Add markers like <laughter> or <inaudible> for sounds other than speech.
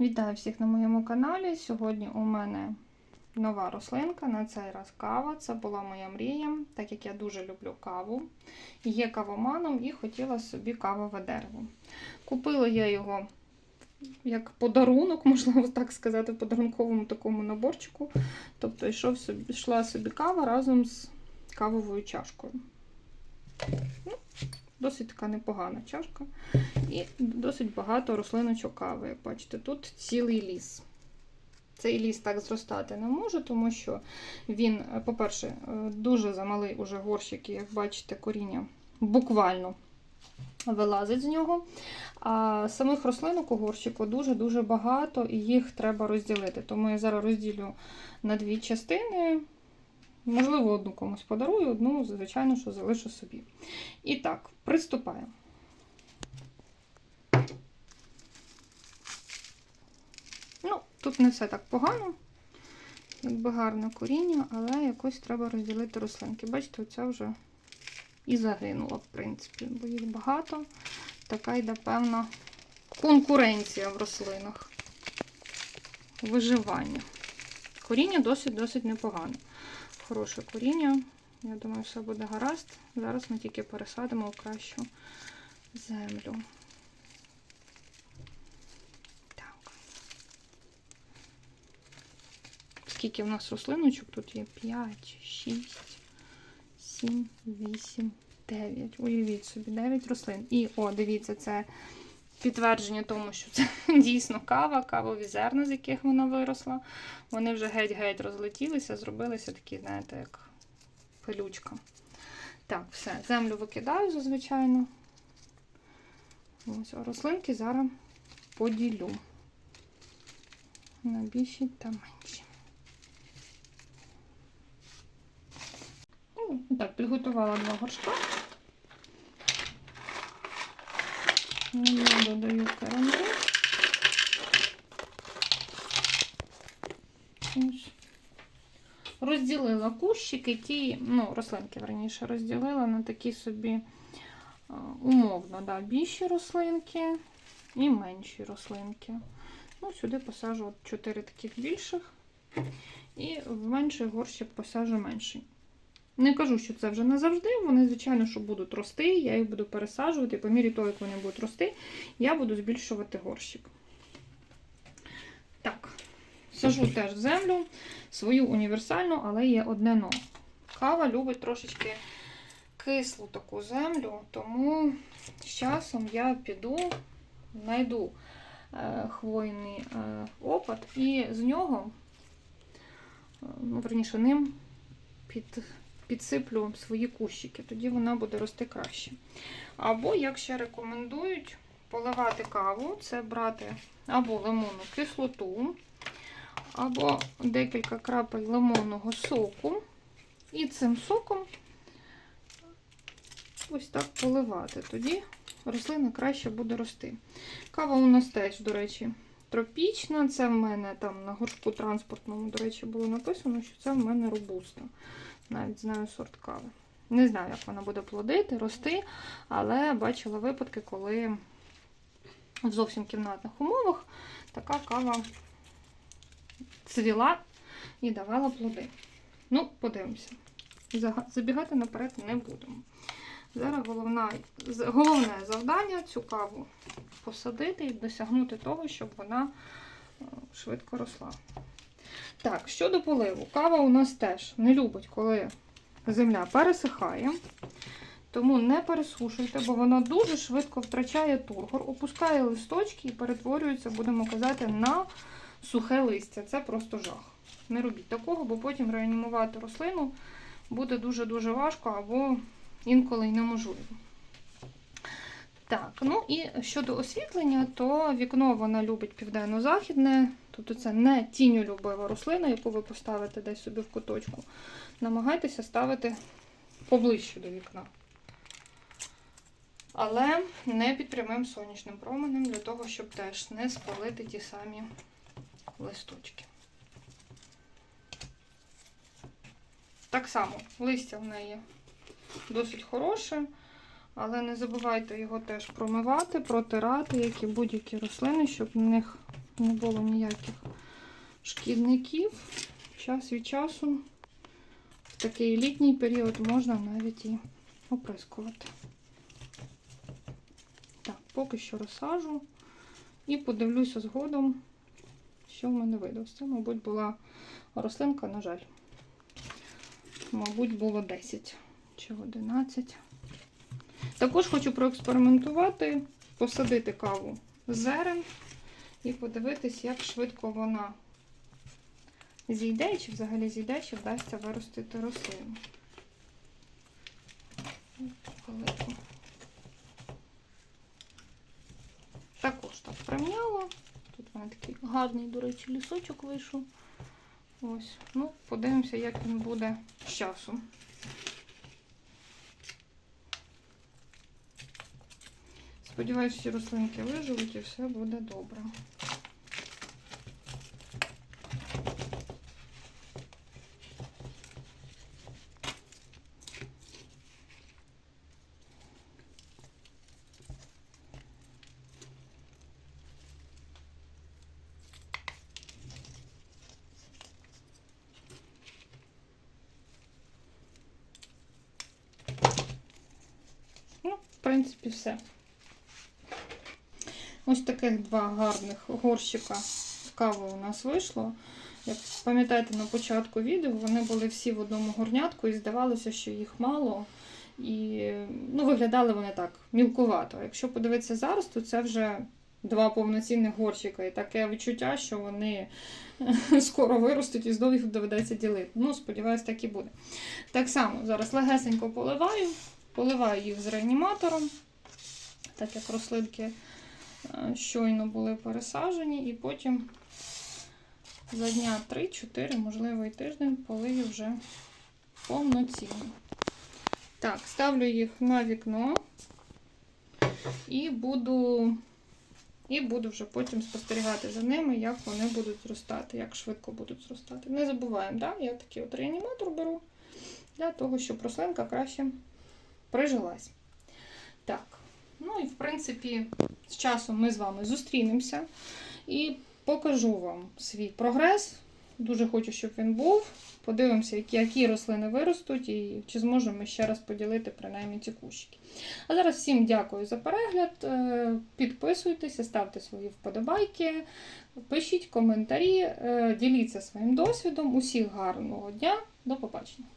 Вітаю всіх на моєму каналі. Сьогодні у мене нова рослинка, на цей раз кава. Це була моя мрія, так як я дуже люблю каву. Є кавоманом і хотіла собі кавове дерево. Купила я його як подарунок, <laughs> можливо так сказати, в подарунковому такому наборчику. Тобто йшов собі, йшла собі кава разом з кавовою чашкою. Ну, Досить така непогана чашка. І досить багато рослиночок кави. Як бачите, тут цілий ліс. Цей ліс так зростати не може, тому що він, по-перше, дуже замалий уже горщик, і, як бачите, коріння буквально вилазить з нього. А самих рослинок у горщику дуже-дуже багато, і їх треба розділити. Тому я зараз розділю на дві частини. Можливо, одну комусь подарую, одну, звичайно, що залишу собі. І так, приступаємо. Ну, тут не все так погано, якби гарне коріння, але якось треба розділити рослинки. Бачите, оця вже і загинула, в принципі, бо їх багато. Така йде певна конкуренція в рослинах. Виживання. Коріння досить-досить непогане. Хороше коріння. Я думаю, все буде гаразд. Зараз ми тільки пересадимо в кращу землю. Так. Скільки в нас рослиночок? Тут є 5, 6, 7, 8, 9. Уявіть собі, 9 рослин. І, о, дивіться, це підтвердження тому, що це <laughs> дійсно кава, кавові зерна, з яких вона виросла. Вони вже геть-геть розлетілися, зробилися такі, знаєте, як пилючка. Так, все, землю викидаю зазвичайно. Ось, рослинки зараз поділю на більші та менші. Ну, Так, підготувала два горшка. Я додаю. Ось. Розділила кущики, ті, ну, рослинки, верніше, розділила на такі собі умовно, да, більші рослинки і менші рослинки. Ну, Сюди посажу от 4 таких більших, і в менший горщик посажу менший. Не кажу, що це вже назавжди. Вони, звичайно, що будуть рости, я їх буду пересаджувати, і по мірі того, як вони будуть рости, я буду збільшувати горщик. Так, сажу теж в землю, свою універсальну, але є одне но. Кава любить трошечки кислу таку землю, тому з часом я піду, знайду е, хвойний е, опад і з нього, е, ну, верніше, ним під підсиплю свої кущики, тоді вона буде рости краще. Або, як ще рекомендують, поливати каву, це брати або лимонну кислоту, або декілька крапель лимонного соку. І цим соком ось так поливати. Тоді рослина краще буде рости. Кава у нас теж, до речі, тропічна. Це в мене там на горшку транспортному, до речі, було написано, що це в мене робуста. Навіть знаю сорт кави. Не знаю, як вона буде плодити, рости, але бачила випадки, коли в зовсім кімнатних умовах така кава цвіла і давала плоди. Ну, подивимося. Забігати наперед не будемо. Зараз головна, головне завдання цю каву посадити і досягнути того, щоб вона швидко росла. Так, щодо поливу, кава у нас теж не любить, коли земля пересихає. Тому не пересушуйте, бо вона дуже швидко втрачає тургор, опускає листочки і перетворюється, будемо казати, на сухе листя. Це просто жах. Не робіть такого, бо потім реанімувати рослину буде дуже-дуже важко або інколи й неможливо. Так, ну і щодо освітлення, то вікно вона любить південно-західне, тобто це не тіньолюбива рослина, яку ви поставите десь собі в куточку. Намагайтеся ставити поближче до вікна. Але не під прямим сонячним променем, для того, щоб теж не спалити ті самі листочки. Так само, листя в неї досить хороше. Але не забувайте його теж промивати, протирати, як і будь-які рослини, щоб в них не було ніяких шкідників. Час від часу в такий літній період можна навіть і оприскувати. Так, поки що розсажу і подивлюся згодом, що в мене вийде. Це, мабуть, була рослинка, на жаль. Мабуть, було 10 чи 11. Також хочу проекспериментувати, посадити каву з зерен і подивитись, як швидко вона зійде, чи взагалі зійде, чи вдасться виростити рослину. Також так прим'яла. Тут в мене такий гарний, до речі, лісочок вийшов. Ось. Ну, подивимося, як він буде з часом. Сподіваюсь, всі рослинки виживуть і все буде добре. Ну, в принципі, все. Ось таких два гарних горщика кави у нас вийшло. Як пам'ятаєте, на початку відео вони були всі в одному горнятку і здавалося, що їх мало. І ну, виглядали вони так мілкувато. Якщо подивитися зараз, то це вже два повноцінних горщика. І таке відчуття, що вони <laughs> скоро виростуть і знову їх доведеться ділити. Ну, сподіваюсь, так і буде. Так само зараз легесенько поливаю, поливаю їх з реаніматором, так як рослинки е, щойно були пересаджені, і потім за дня 3-4, можливо, і тиждень полию вже повноцінно. Так, ставлю їх на вікно і буду, і буду вже потім спостерігати за ними, як вони будуть зростати, як швидко будуть зростати. Не забуваємо, да? я такий от реаніматор беру для того, щоб рослинка краще прижилась. Так, ну і в принципі, з часом ми з вами зустрінемося і покажу вам свій прогрес. Дуже хочу, щоб він був. Подивимося, які, які рослини виростуть, і чи зможемо ще раз поділити принаймні ці кущики. А зараз всім дякую за перегляд. Е, Підписуйтеся, ставте свої вподобайки, пишіть коментарі, е, діліться своїм досвідом. Усіх гарного дня, до побачення!